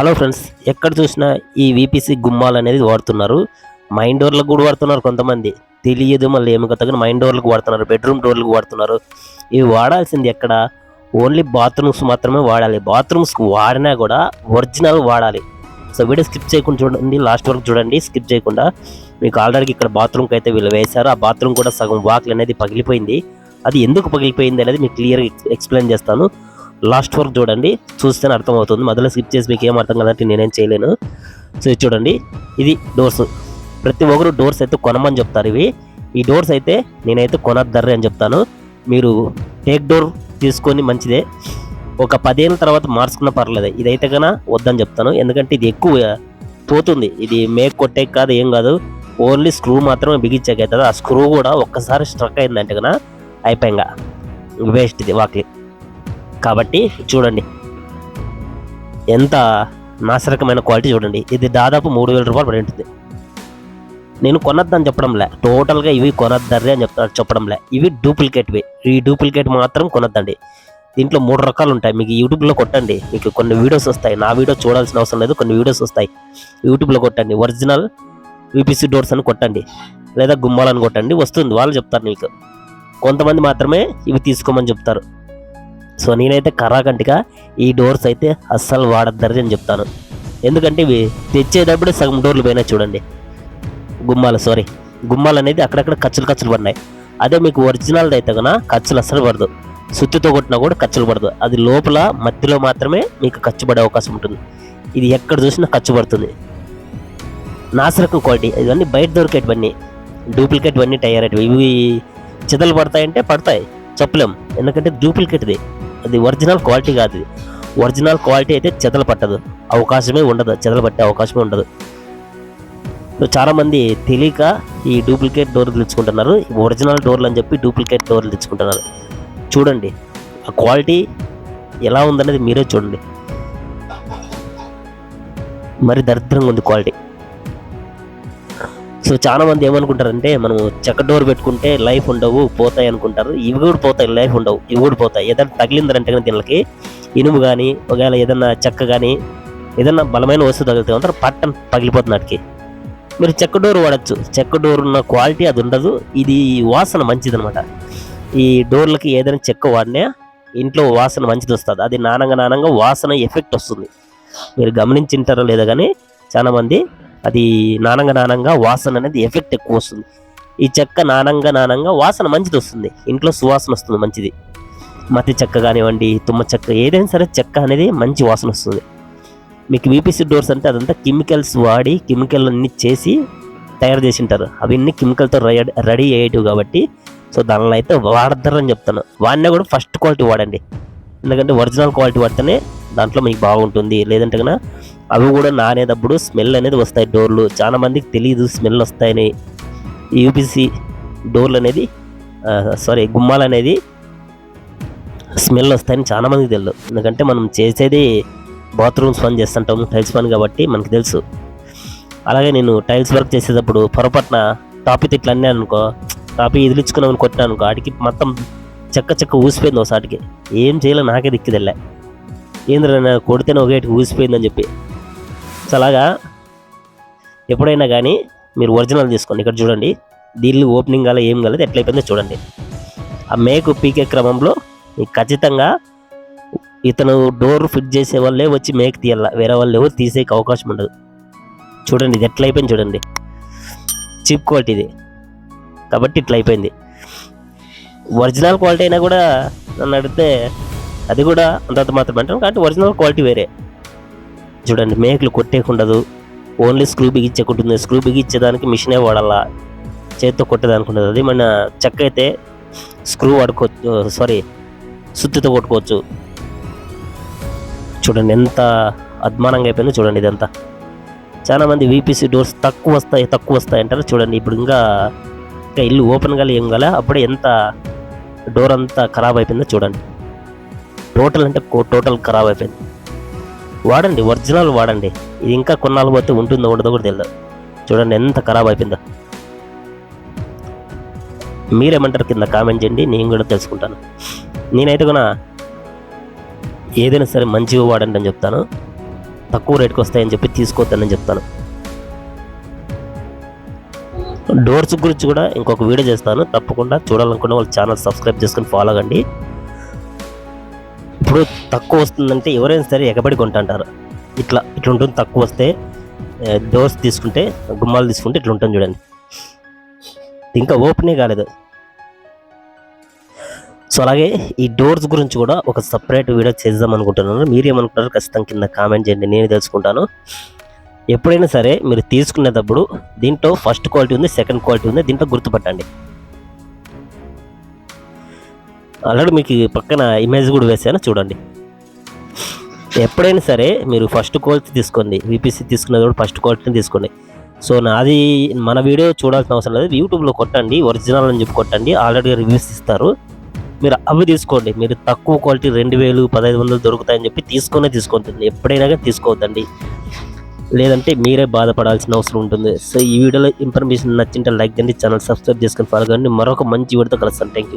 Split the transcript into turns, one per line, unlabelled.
Hello friends ఎక్కడ చూసినా ఈ విపిసి గుమ్మాలు అనేది వాడుతున్నారు. మైండ్ డోర్లకు కూడా వాడుతున్నారు కొంతమంది. తెలియదు మళ్ళీ ఏమి కొత్తగా మైండ్ డోర్లకు వాడుతున్నారు బెడ్రూమ్ డోర్లకు వాడుతున్నారు. ఇవి వాడాల్సింది ఎక్కడ? ఓన్లీ బాత్రూమ్స్ మాత్రమే వాడాలి. బాత్రూమ్స్కి వాడినా కూడా ఒరిజినల్ వాడాలి. సో వీడియో స్కిప్ చేయకుండా చూడండి లాస్ట్ వరకు చూడండి స్కిప్ చేయకుండా. మీకు ఆల్రెడీ ఇక్కడ బాత్రూమ్కి అయితే వీళ్ళు వేశారు. ఆ బాత్రూమ్ కూడా సగం వాక్లు అనేది పగిలిపోయింది. అది ఎందుకు పగిలిపోయింది అనేది మీకు క్లియర్గా ఎక్స్ప్లెయిన్ చేస్తాను. లాస్ట్ వరకు చూడండి. చూస్తేనే అర్థమవుతుంది. మధ్యలో స్కిప్ చేసి మీకు ఏం అర్థం కాదంటే నేనేం చేయలేను. సో చూడండి. ఇది డోర్స్ ప్రతి ఒక్కరు డోర్స్ అయితే కొనమని చెప్తారు ఇవి. ఈ డోర్స్ అయితే నేనైతే కొనద్దర్రే అని చెప్తాను. మీరు టేక్ డోర్ తీసుకొని మంచిదే. ఒక పదేళ్ళ తర్వాత మార్చుకున్న పర్లేదు. ఇదైతే కన్నా వద్దని చెప్తాను. ఎందుకంటే ఇది ఎక్కువ పోతుంది. ఇది మేక్ కొట్టే కాదు ఏం కాదు. ఓన్లీ స్క్రూ మాత్రమే బిగించాక అవుతుంది ఆ స్క్రూ కూడా ఒక్కసారి స్ట్రక్ అయిందంటే కన్నా అయిపోయింగా వేస్ట్ ఇది వాకి కాబట్టి చూడండి. ఎంత నాశరకమైన క్వాలిటీ చూడండి. ఇది దాదాపు మూడు వేల రూపాయలు పడి ఉంటుంది. నేను కొనొద్దని చెప్పడంలే. టోటల్గా ఇవి కొనొద్దర్రి అని చెప్తా చెప్పడంలే. ఇవి డూప్లికేట్వి. ఈ డూప్లికేట్ మాత్రం కొనొద్దండి. దీంట్లో మూడు రకాలు ఉంటాయి. మీకు యూట్యూబ్లో కొట్టండి. మీకు కొన్ని వీడియోస్ వస్తాయి. నా వీడియో చూడాల్సిన అవసరం లేదు. కొన్ని వీడియోస్ వస్తాయి. యూట్యూబ్లో కొట్టండి. ఒరిజినల్ విపిసి డోర్స్ అని కొట్టండి. లేదా గుమ్మాలని కొట్టండి. వస్తుంది. వాళ్ళు చెప్తారు మీకు కొంతమంది మాత్రమే ఇవి తీసుకోమని చెప్తారు. సో నేనైతే కర్రాకంటిగా ఈ డోర్స్ అయితే అస్సలు వాడద్దని అని చెప్తాను. ఎందుకంటే ఇవి తెచ్చేటప్పుడు సగం డోర్లు పోయినా చూడండి. గుమ్మాలు సారీ గుమ్మాలు అనేది అక్కడక్కడ ఖర్చులు ఖర్చులు పడినాయి. అదే మీకు ఒరిజినల్ అయితే కన్నా ఖర్చులు అస్సలు పడదు. సుత్తితో కొట్టినా కూడా ఖర్చులు పడదు. అది లోపల మధ్యలో మాత్రమే మీకు ఖర్చు పడే అవకాశం ఉంటుంది. ఇది ఎక్కడ చూసినా ఖర్చు పడుతుంది. నాసిరకం క్వాలిటీ ఇవన్నీ బయట దొరికేటివన్నీ డూప్లికేట్ ఇవన్నీ తయారేటివి ఇవి చిదలు పడతాయంటే పడతాయి. చెప్పలేం. ఎందుకంటే డూప్లికేట్ది. అది ఒరిజినల్ క్వాలిటీ కాదు ఇది. ఒరిజినల్ క్వాలిటీ అయితే చెదలు పట్టదు. అవకాశమే ఉండదు. చెదలు పట్టే అవకాశమే ఉండదు. చాలామంది తెలియక ఈ డూప్లికేట్ డోర్లు తెచ్చుకుంటున్నారు. ఒరిజినల్ డోర్లు అని చెప్పి డూప్లికేట్ డోర్లు తెచ్చుకుంటున్నారు. చూడండి ఆ క్వాలిటీ ఎలా ఉందనేది మీరే చూడండి. మరి దరిద్రంగా ఉంది క్వాలిటీ. సో చాలా మంది ఏమనుకుంటారంటే మనం చెక్క డోర్ పెట్టుకుంటే లైఫ్ ఉండవు పోతాయి అనుకుంటారు. ఇవి కూడా పోతాయి లైఫ్ ఉండవు ఇవి కూడా పోతాయి. ఏదైనా తగిలిందంటే కానీ దీనికి ఇనుము కానీ ఒకవేళ ఏదైనా చెక్క కానీ ఏదైనా బలమైన వస్తువు తగిలితే మాత్రం పట్టం పగిలిపోతుంది వాటికి మీరు చెక్క డోర్ వాడచ్చు. చెక్క డోర్ ఉన్న క్వాలిటీ అది ఉండదు. ఇది వాసన మంచిదనమాట ఈ డోర్లకి ఏదైనా చెక్క వాడినా ఇంట్లో వాసన మంచిది వస్తుంది. అది నానంగా నానంగా వాసన ఎఫెక్ట్ వస్తుంది. మీరు గమనించింటారో లేదో కానీ చాలామంది అది నానంగా నానంగా వాసన అనేది ఎఫెక్ట్ ఎక్కువ వస్తుంది. ఈ చెక్క నానంగా నానంగా వాసన మంచిది వస్తుంది. ఇంట్లో సువాసన వస్తుంది మంచిది. మతి చెక్క కానివ్వండి తుమ్మ చెక్క ఏదైనా సరే చెక్క అనేది మంచి వాసన వస్తుంది. మీకు విపిసి డోర్స్ అంటే అదంతా కెమికల్స్ వాడి కెమికల్ అన్ని చేసి తయారు చేసి ఉంటారు అవన్నీ కెమికల్తో రెడీ రెడీ అయ్యేటివి కాబట్టి సో దానిలో అయితే వాడద్దరని చెప్తాను. వాడినా కూడా ఫస్ట్ క్వాలిటీ వాడండి. ఎందుకంటే ఒరిజినల్ క్వాలిటీ వాడితేనే దాంట్లో మీకు బాగుంటుంది. లేదంటే కన్నా అవి కూడా నానేటప్పుడు స్మెల్ అనేది వస్తాయి డోర్లు. చాలా మందికి తెలియదు స్మెల్ వస్తాయని. యూపీసీ డోర్లు అనేది సారీ గుమ్మాలు అనేది స్మెల్ వస్తాయని చాలా మందికి తెలియదు ఎందుకంటే మనం చేసేది బాత్రూమ్స్ పని చేస్తుంటాం టైల్స్ పని కాబట్టి మనకు తెలుసు. అలాగే నేను టైల్స్ వర్క్ చేసేటప్పుడు పొరపాటున టాపి తిట్లు అన్నీ అనుకో టాపి ఇదిలించుకున్నామని కొట్టినా అనుకో ఆడికి మొత్తం చెక్క చెక్క ఊసిపోయింది ఒకసారికి. ఏం చేయాలో నాకే దిక్కుదెల్లే ఏంద్ర కొడితేనే ఒకటి ఊసిపోయిందని చెప్పి. సో అలాగా? ఎప్పుడైనా కానీ మీరు ఒరిజినల్ తీసుకోండి. ఇక్కడ చూడండి. దీన్ని ఓపెనింగ్ గల ఏం కాలేదు ఎట్లయిపోయిందో చూడండి. ఆ మేకు పీకే క్రమంలో మీకు ఖచ్చితంగా ఇతను డోర్ ఫిట్ చేసే వాళ్ళే వచ్చి మేక్ తీయాల? వేరే వాళ్ళు ఎవరు తీసే అవకాశం ఉండదు. చూడండి ఇది ఎట్లా అయిపోయింది చూడండి. చీప్ క్వాలిటీ ఇది. కాబట్టి ఇట్లా అయిపోయింది. ఒరిజినల్ క్వాలిటీ అయినా కూడా నన్ను అడిగితే అది కూడా అంతంత మాత్రం అంటాను కాబట్టి ఒరిజినల్ క్వాలిటీ వేరే. చూడండి మేకలు కొట్టేకుండదు. ఓన్లీ స్క్రూ బిగించకుంటుంది స్క్రూ బిగించేదానికి మిషనే వాడాలా? చేతితో కొట్టేదానికి ఉండదు అది మన చెక్క అయితే స్క్రూ వాడుకోవచ్చు సారీ సుత్తితో కొట్టుకోవచ్చు. చూడండి ఎంత అద్మానంగా అయిపోయిందో చూడండి ఇదంతా. చాలా మంది వీపీసీ డోర్స్ తక్కువ వస్తాయి తక్కువ వస్తాయి అంటారు. చూడండి ఇప్పుడు ఇంకా ఇంకా ఇల్లు ఓపెన్ కాలే ఏం కాలే అప్పుడే ఎంత డోర్ అంతా ఖరాబ్ అయిపోయిందో చూడండి. టోటల్ అంటే టోటల్ ఖరాబ్ అయిపోయింది. వాడండి ఒరిజినల్ వాడండి. ఇది ఇంకా కొన్నాళ్ళు పోతే ఉంటుందో ఉండదో కూడా తెలియదు చూడండి ఎంత ఖరాబ్ అయిపోయిందో. మీరేమంటారు కింద కామెంట్ చేయండి నేను కూడా తెలుసుకుంటాను. నేనైతే కూడా ఏదైనా సరే మంచిగా వాడండి అని చెప్తాను. తక్కువ రేట్కి వస్తాయని చెప్పి తీసుకోవద్దని చెప్తాను. డోర్స్ గురించి కూడా ఇంకొక వీడియో చేస్తాను. తప్పకుండా చూడాలనుకున్న వాళ్ళు ఛానల్ సబ్స్క్రైబ్ చేసుకుని ఫాలో అవ్వండి. ఇప్పుడు తక్కువ వస్తుందంటే ఎవరైనా సరే ఎగబడి కొంటుంటారు. ఇట్లా ఇట్లా ఉంటుంది తక్కువ వస్తే డోర్స్ తీసుకుంటే గుమ్మాలు తీసుకుంటే ఇట్లా ఉంటుంది చూడండి. ఇంకా ఓపెనే కాలేదు. సో అలాగే ఈ డోర్స్ గురించి కూడా ఒక సపరేట్ వీడియో చేద్దాం అనుకుంటున్నాను. మీరేమనుకుంటారు ఖచ్చితంగా కింద కామెంట్ చేయండి నేను తెలుసుకుంటాను. ఎప్పుడైనా సరే మీరు తీసుకునేటప్పుడు దీంట్లో ఫస్ట్ క్వాలిటీ ఉంది సెకండ్ క్వాలిటీ ఉంది దీంట్లో గుర్తుపట్టండి. ఆల్రెడీ మీకు పక్కన ఇమేజ్ కూడా వేసాను చూడండి. ఎప్పుడైనా సరే మీరు ఫస్ట్ క్వాలిటీ తీసుకోండి. విపిసి తీసుకునేది ఫస్ట్ క్వాలిటీని తీసుకోండి. సో నాది మన వీడియో చూడాల్సిన అవసరం లేదు. యూట్యూబ్లో కొట్టండి ఒరిజినల్ అని చెప్పి కొట్టండి. ఆల్రెడీ రివ్యూస్ ఇస్తారు. మీరు అవి తీసుకోండి. మీరు తక్కువ క్వాలిటీ రెండు వేలు పదహైదు వందలు దొరుకుతాయని చెప్పి తీసుకునే తీసుకుంటుంది. ఎప్పుడైనా కానీ తీసుకోవద్దండి. లేదంటే మీరే బాధపడాల్సిన అవసరం ఉంటుంది. సో ఈ వీడియోలో ఇన్ఫర్మేషన్ నచ్చింటే లైక్ చేయండి ఛానల్ సబ్స్క్రైబ్ చేసుకొని ఫాలో కండి మరొక మంచి వీడియోతో కలుస్తాను థ్యాంక్ యూ